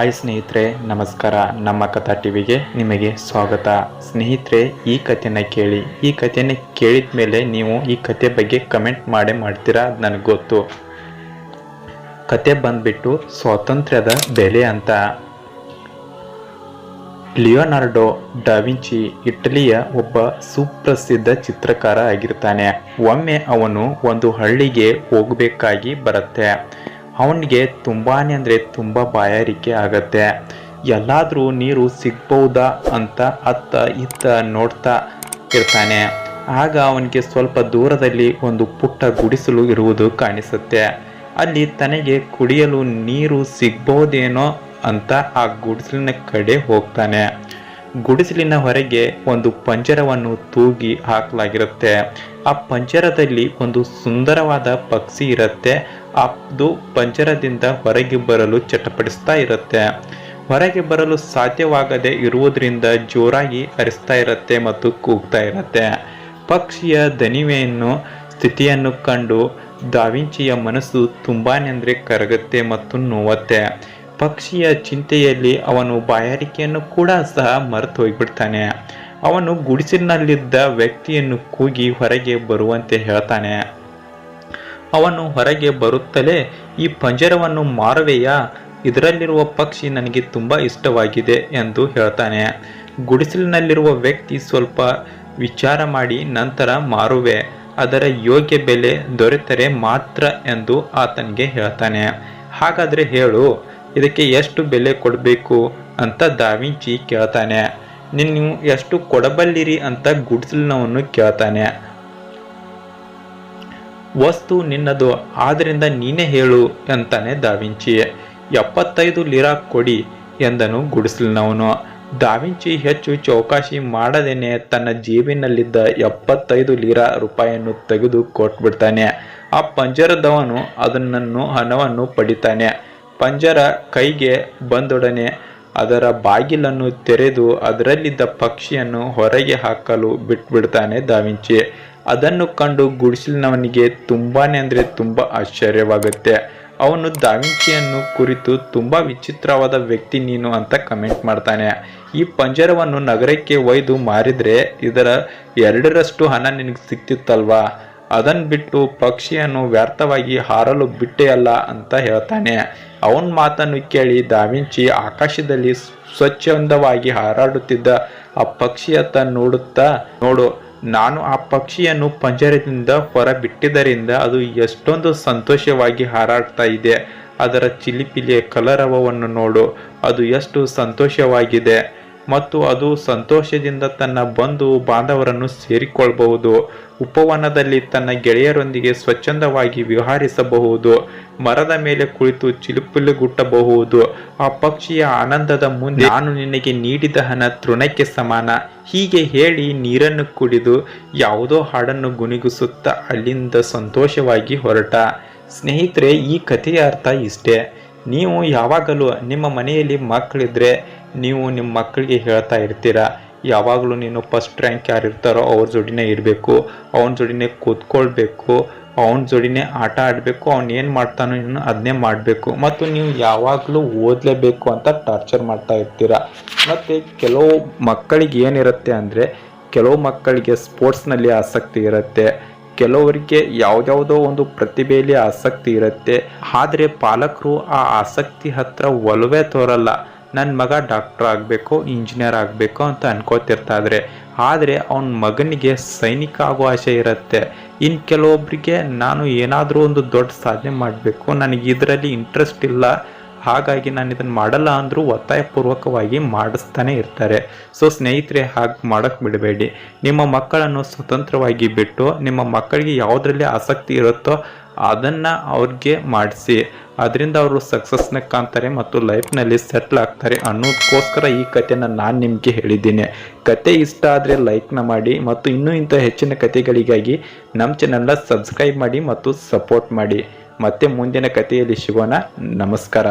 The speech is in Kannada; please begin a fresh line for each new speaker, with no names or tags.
ಹಾಯ್ ಸ್ನೇಹಿತರೆ, ನಮಸ್ಕಾರ. ನಮ್ಮ ಕಥಾ ಟಿವಿಗೆ ನಿಮಗೆ ಸ್ವಾಗತ. ಸ್ನೇಹಿತರೆ, ಈ ಕಥೆನ ಕೇಳಿ. ಈ ಕಥೆನ ಕೇಳಿದ ಮೇಲೆ ನೀವು ಈ ಕಥೆ ಬಗ್ಗೆ ಕಮೆಂಟ್ ಮಾಡೇ ಮಾಡ್ತೀರಾ ನನಗೆ ಗೊತ್ತು. ಕತೆ ಬಂದ್ಬಿಟ್ಟು ಸ್ವಾತಂತ್ರ್ಯದ ಬೆಲೆ ಅಂತ. ಲಿಯೋನಾರ್ಡೋ ಡಾವಿಂಚಿ ಇಟಲಿಯ ಒಬ್ಬ ಸುಪ್ರಸಿದ್ಧ ಚಿತ್ರಕಾರ ಆಗಿರ್ತಾನೆ. ಒಮ್ಮೆ ಅವನು ಒಂದು ಹಳ್ಳಿಗೆ ಹೋಗಬೇಕಾಗಿ ಬರುತ್ತೆ. ಅವನಿಗೆ ತುಂಬಾ ಅಂದರೆ ತುಂಬ ಬಾಯಾರಿಕೆ ಆಗತ್ತೆ. ಎಲ್ಲಾದರೂ ನೀರು ಸಿಗ್ಬೋದಾ ಅಂತ ಅತ್ತ ಇತ್ತ ನೋಡ್ತಾ ಇರ್ತಾನೆ. ಆಗ ಅವನಿಗೆ ಸ್ವಲ್ಪ ದೂರದಲ್ಲಿ ಒಂದು ಪುಟ್ಟ ಗುಡಿಸಲು ಇರುವುದು ಕಾಣಿಸುತ್ತೆ. ಅಲ್ಲಿ ತನಗೆ ಕುಡಿಯಲು ನೀರು ಸಿಗ್ಬೋದೇನೋ ಅಂತ ಆ ಗುಡಿಸಲಿನ ಕಡೆ ಹೋಗ್ತಾನೆ. ಗುಡಿಸಲಿನ ಹೊರಗೆ ಒಂದು ಪಂಜರವನ್ನು ತೂಗಿ ಹಾಕಲಾಗಿರುತ್ತೆ. ಆ ಪಂಜರದಲ್ಲಿ ಒಂದು ಸುಂದರವಾದ ಪಕ್ಷಿ ಇರುತ್ತೆ. ಅದು ಪಂಜರದಿಂದ ಹೊರಗೆ ಬರಲು ಚಟಪಡಿಸ್ತಾ ಇರುತ್ತೆ. ಹೊರಗೆ ಬರಲು ಸಾಧ್ಯವಾಗದೆ ಇರುವುದರಿಂದ ಜೋರಾಗಿ ಹರಿಸ್ತಾ ಇರುತ್ತೆ ಮತ್ತು ಕೂಗ್ತಾ ಇರುತ್ತೆ. ಪಕ್ಷಿಯ ದನಿವೆಯನ್ನು ಸ್ಥಿತಿಯನ್ನು ಕಂಡು ದಾವಿಂಚಿಯ ಮನಸ್ಸು ತುಂಬಾನೇ ಅಂದರೆ ಕರಗುತ್ತೆ ಮತ್ತು ನೋವತ್ತೆ. ಪಕ್ಷಿಯ ಚಿಂತೆಯಲ್ಲಿ ಅವನು ಬಾಯಾರಿಕೆಯನ್ನು ಕೂಡ ಸಹ ಮರೆತು ಹೋಗ್ಬಿಡ್ತಾನೆ. ಅವನು ಗುಡಿಸಿನಲ್ಲಿದ್ದ ವ್ಯಕ್ತಿಯನ್ನು ಕೂಗಿ ಹೊರಗೆ ಬರುವಂತೆ ಹೇಳ್ತಾನೆ. ಅವನು ಹೊರಗೆ ಬರುತ್ತಲೇ, ಈ ಪಂಜರವನ್ನು ಮಾರುವೆಯಾ? ಇದರಲ್ಲಿರುವ ಪಕ್ಷಿ ನನಗೆ ತುಂಬ ಇಷ್ಟವಾಗಿದೆ ಎಂದು ಹೇಳ್ತಾನೆ. ಗುಡಿಸಲಿನಲ್ಲಿರುವ ವ್ಯಕ್ತಿ ಸ್ವಲ್ಪ ವಿಚಾರ ಮಾಡಿ, ನಂತರ ಮಾರುವೆ. ಅದರ ಯೋಗ್ಯ ಬೆಲೆ ದೊರೆತರೆ ಮಾತ್ರ ಎಂದು ಆತನಿಗೆ ಹೇಳ್ತಾನೆ. ಹಾಗಾದರೆ ಹೇಳು ಇದಕ್ಕೆ ಎಷ್ಟು ಬೆಲೆ ಕೊಡಬೇಕು ಅಂತ ದಾವಿಂಚಿ ಕೇಳ್ತಾನೆ. ನೀವು ಎಷ್ಟು ಕೊಡಬಲ್ಲಿರಿ ಅಂತ ಗುಡ್ಸಲ್ನವನ್ನು ಕೇಳ್ತಾನೆ. ವಸ್ತು ನಿನ್ನದು, ಆದ್ರಿಂದ ನೀನೇ ಹೇಳು ಅಂತಾನೆ ದಾವಿಂಚಿ. ಎಪ್ಪತ್ತೈದು ಲೀರಾ ಕೊಡಿ ಎಂದನು ಗುಡಿಸಲ್ನವನು. ದಾವಿಂಚಿ ಹೆಚ್ಚು ಚೌಕಾಶಿ ಮಾಡದೇನೆ, ತನ್ನ ಜೇಬಿನಲ್ಲಿದ್ದ ಎಪ್ಪತ್ತೈದು ಲೀರಾ ರೂಪಾಯಿಯನ್ನು ತೆಗೆದು ಕೊಟ್ಬಿಡ್ತಾನೆ. ಆ ಪಂಜರದವನು ಅದನ್ನು ಹಣವನ್ನು ಪಡಿತಾನೆ. ಪಂಜರ ಕೈಗೆ ಬಂದೊಡನೆ ಅದರ ಬಾಗಿಲನ್ನು ತೆರೆದು ಅದರಲ್ಲಿದ್ದ ಪಕ್ಷಿಯನ್ನು ಹೊರಗೆ ಹಾಕಲು ಬಿಟ್ಬಿಡ್ತಾನೆ ದಾವಿಂಚಿ ಅದನ್ನು ಕಂಡು ಗುಡಿಸಲಿನವನಿಗೆ ತುಂಬಾನೇ ಅಂದರೆ ತುಂಬ ಆಶ್ಚರ್ಯವಾಗುತ್ತೆ. ಅವನು ದಾವಿಂಚಿಯನ್ನು ಕುರಿತು ತುಂಬ ವಿಚಿತ್ರವಾದ ವ್ಯಕ್ತಿ ನೀನು ಅಂತ ಕಮೆಂಟ್ ಮಾಡ್ತಾನೆ. ಈ ಪಂಜರವನ್ನು ನಗರಕ್ಕೆ ಒಯ್ದು ಮಾರಿದರೆ ಇದರ ಎರಡರಷ್ಟು ಹಣ ನಿನಗೆ ಸಿಕ್ತಿತ್ತಲ್ವಾ? ಅದನ್ನು ಬಿಟ್ಟು ಪಕ್ಷಿಯನ್ನು ವ್ಯರ್ಥವಾಗಿ ಹಾರಲು ಬಿಟ್ಟೆಯಲ್ಲ ಅಂತ ಹೇಳ್ತಾನೆ. ಅವನ ಮಾತನ್ನು ಕೇಳಿ ದಾವಿಂಚಿ ಆಕಾಶದಲ್ಲಿ ಸ್ವಚ್ಛಂದವಾಗಿ ಹಾರಾಡುತ್ತಿದ್ದ ಆ ಪಕ್ಷಿಯತ್ತ ನೋಡುತ್ತಾ, ನೋಡು, ನಾನು ಆ ಪಕ್ಷಿಯನ್ನು ಪಂಜರದಿಂದ ಹೊರ ಬಿಟ್ಟಿದ್ದರಿಂದ ಅದು ಎಷ್ಟೊಂದು ಸಂತೋಷವಾಗಿ ಹಾರಾಡ್ತಾ ಇದೆ. ಅದರ ಚಿಲಿಪಿಲಿಯ ಕಲರವವನ್ನು ನೋಡು, ಅದು ಎಷ್ಟು ಸಂತೋಷವಾಗಿದೆ. ಮತ್ತು ಅದು ಸಂತೋಷದಿಂದ ತನ್ನ ಬಂಧು ಬಾಂಧವರನ್ನು ಸೇರಿಕೊಳ್ಳಬಹುದು ಉಪವನದಲ್ಲಿ ತನ್ನ ಗೆಳೆಯರೊಂದಿಗೆ ಸ್ವಚ್ಛಂದವಾಗಿ ವಿಹಾರಿಸಬಹುದು. ಮರದ ಮೇಲೆ ಕುಳಿತು ಚಿಲುಪಿಲುಗುಟ್ಟಬಹುದು. ಆ ಪಕ್ಷಿಯ ಆನಂದದ ಮುಂದೆ ನಾನು ನಿನಗೆ ನೀಡಿದ ಹಣ ತೃಣಕ್ಕೆ ಸಮಾನ. ಹೀಗೆ ಹೇಳಿ ನೀರನ್ನು ಕುಡಿದು ಯಾವುದೋ ಹಾಡನ್ನು ಗುಣಿಗಿಸುತ್ತಾ ಅಲ್ಲಿಂದ ಸಂತೋಷವಾಗಿ ಹೊರಟ. ಸ್ನೇಹಿತರೆ ಈ ಕಥೆಯ ಅರ್ಥ ಇಷ್ಟೇ. ನೀವು ಯಾವಾಗಲೂ ನಿಮ್ಮ ಮನೆಯಲ್ಲಿ ಮಕ್ಕಳಿದ್ರೆ ನೀವು ನಿಮ್ಮ ಮಕ್ಕಳಿಗೆ ಹೇಳ್ತಾ ಇರ್ತೀರಾ? ಯಾವಾಗಲೂ ನೀನು ಫಸ್ಟ್ ರ್ಯಾಂಕ್ ಯಾರು ಇರ್ತಾರೋ ಅವ್ರ ಜೋಡಿನೇ ಇರಬೇಕು, ಅವನ ಜೋಡಿನೇ ಕೂತ್ಕೊಳ್ಬೇಕು, ಅವನ ಜೋಡಿನೇ ಆಟ ಆಡಬೇಕು, ಅವ್ನು ಏನು ಮಾಡ್ತಾನೋ ಇನ್ನು ಅದನ್ನೇ ಮಾಡಬೇಕು. ಮತ್ತು ನೀವು ಯಾವಾಗಲೂ ಓದಲೇಬೇಕು ಅಂತ ಟಾರ್ಚರ್ ಮಾಡ್ತಾ ಇರ್ತೀರ? ಮತ್ತು ಕೆಲವು ಮಕ್ಕಳಿಗೆ ಏನಿರುತ್ತೆ ಅಂದರೆ, ಕೆಲವು ಮಕ್ಕಳಿಗೆ ಸ್ಪೋರ್ಟ್ಸ್ನಲ್ಲಿ ಆಸಕ್ತಿ ಇರುತ್ತೆ, ಕೆಲವರಿಗೆ ಯಾವುದ್ಯಾವುದೋ ಒಂದು ಪ್ರತಿಭೆಯಲ್ಲಿ ಆಸಕ್ತಿ ಇರುತ್ತೆ, ಆದರೆ ಪಾಲಕರು ಆ ಆಸಕ್ತಿ ಹತ್ರ ಒಲವೇ ತೋರಲ್ಲ. ನನ್ನ ಮಗ ಡಾಕ್ಟರ್ ಆಗಬೇಕು ಇಂಜಿನಿಯರ್ ಆಗಬೇಕು ಅಂತ ಅನ್ಕೋತಿರ್ತಾದ್ರೆ, ಆದರೆ ಅವನ ಮಗನಿಗೆ ಸೈನಿಕ ಆಗೋ ಆಸೆ ಇರುತ್ತೆ. ಇನ್ನು ಕೆಲವೊಬ್ಬರಿಗೆ ನಾನು ಏನಾದರೂ ಒಂದು ದೊಡ್ಡ ಸಾಧನೆ ಮಾಡಬೇಕು. ನನಗೆ ಇದರಲ್ಲಿ ಇಂಟ್ರೆಸ್ಟ್ ಇಲ್ಲ. ಹಾಗಾಗಿ ನಾನು ಇದನ್ನು ಮಾಡಲ್ಲ ಅಂದರೂ ಒತ್ತಾಯಪೂರ್ವಕವಾಗಿ ಮಾಡಿಸ್ತಾನೆ ಇರ್ತಾರೆ. ಸೊ ಸ್ನೇಹಿತರೆ, ಹಾಗೆ ಮಾಡೋಕ್ಕೆ ಬಿಡಬೇಡಿ. ನಿಮ್ಮ ಮಕ್ಕಳನ್ನು ಸ್ವತಂತ್ರವಾಗಿ ಬಿಟ್ಟು, ನಿಮ್ಮ ಮಕ್ಕಳಿಗೆ ಯಾವುದರಲ್ಲಿ ಆಸಕ್ತಿ ಇರುತ್ತೋ ಅದನ್ನು ಅವ್ರಿಗೆ ಮಾಡಿಸಿ. ಅದರಿಂದ ಅವರು ಸಕ್ಸಸ್ನ ಕಾಣ್ತಾರೆ ಮತ್ತು ಲೈಫ್ನಲ್ಲಿ ಸೆಟ್ಲ್ ಆಗ್ತಾರೆ ಅನ್ನೋದಕ್ಕೋಸ್ಕರ ಈ ಕಥೆನ ನಾನು ನಿಮಗೆ ಹೇಳಿದ್ದೀನಿ. ಕತೆ ಇಷ್ಟ ಆದರೆ ಲೈಕ್ನ ಮಾಡಿ ಮತ್ತು ಇನ್ನೂ ಇಂಥ ಹೆಚ್ಚಿನ ಕಥೆಗಳಿಗಾಗಿ ನಮ್ಮ ಚಾನಲ್ನ ಸಬ್ಸ್ಕ್ರೈಬ್ ಮಾಡಿ ಮತ್ತು ಸಪೋರ್ಟ್ ಮಾಡಿ. ಮತ್ತೆ ಮುಂದಿನ ಕಥೆಯಲ್ಲಿ ಸಿಗೋಣ. ನಮಸ್ಕಾರ.